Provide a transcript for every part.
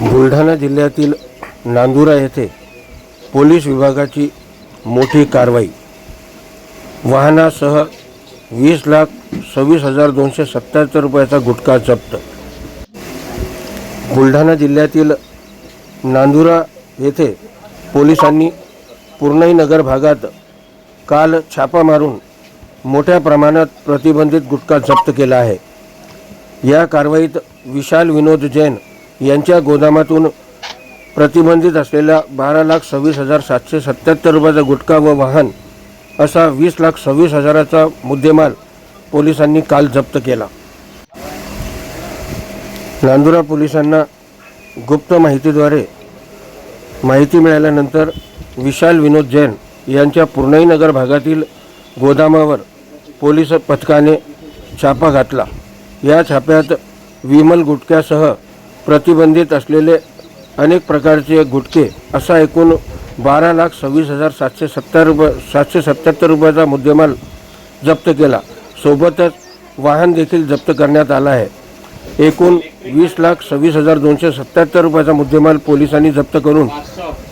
बुलढाणा जिल्ह्यातील नांदुरा येथे पोलीस विभागाची मोठी कारवाई. वाहनासह वीस लाख सव्वीस हजार दोनशे सत्याहत्तर रुपयाचा गुटखा जप्त. बुलढाणा जिल्ह्यातील नांदुरा येथे पोलिसांनी पूर्णई नगर भागात काल छापा मारून मोठ्या प्रमाणात प्रतिबंधित गुटखा जप्त केला आहे. या कारवाईत विशाल विनोद जैन यांच्या गोदामातून प्रतिबंधित असलेला बारा लाख सव्वीस हजार सातशे सत्याहत्तर रुपयाचा गुटखा व वाहन असा वीस लाख सव्वीस हजाराचा मुद्देमाल पोलिसांनी काल जप्त केला. नांदुरा पोलिसांना गुप्त माहितीद्वारे माहिती मिळाल्यानंतर विशाल विनोद जैन यांच्या पूर्णईनगर भागातील गोदामावर पोलीस पथकाने छापा घातला. या छाप्यात विमल गुटक्यासह प्रतिबंधित असलेले अनेक प्रकारचे गुटखे असा एकूण बारा लाख सव्वीस हजार सातशे सत्तर रुपये सातशे सत्याहत्तर रुपयाचा मुद्देमाल जप्त केला. सोबतच वाहन देखील जप्त करण्यात आला आहे. एकूण वीस लाख सव्वीस हजार दोनशे सत्याहत्तर रुपयाचा मुद्देमाल पोलिसांनी जप्त करून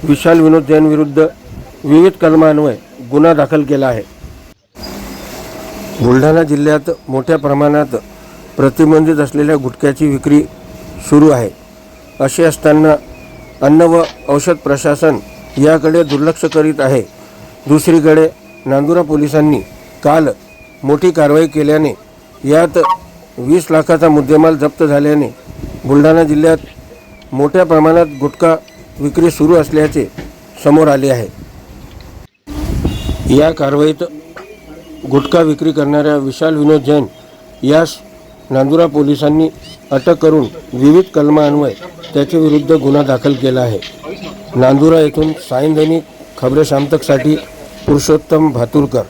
विशाल विनोद जैनविरुद्ध विविध कलमान्वये गुन्हा दाखल केला आहे. बुलढाणा जिल्ह्यात मोठ्या प्रमाणात प्रतिबंधित असलेल्या गुटख्याची विक्री सुरू आहे. असे असताना अन्न व औषध प्रशासन याकडे दुर्लक्ष करीत आहे. दुसरीकडे नांदुरा पोलिसांनी काल मोठी कारवाई केल्याने यात वीस लाखाचा मुद्देमाल जप्त झाल्याने बुलढाणा जिल्ह्यात मोठ्या प्रमाणात गुटखा विक्री सुरू असल्याचे समोर आले आहे. या कारवाईत गुटखा विक्री करणाऱ्या विशाल विनोद जैन यास नांदुरा पोलिसांनी अटक करून विविध कलमान्वये त्याच्या विरुद्ध गुन्हा दाखल केला आहे. नांदुरा येथून सायंधनिक दैनिक खबरे पुरुषोत्तम भातुरकर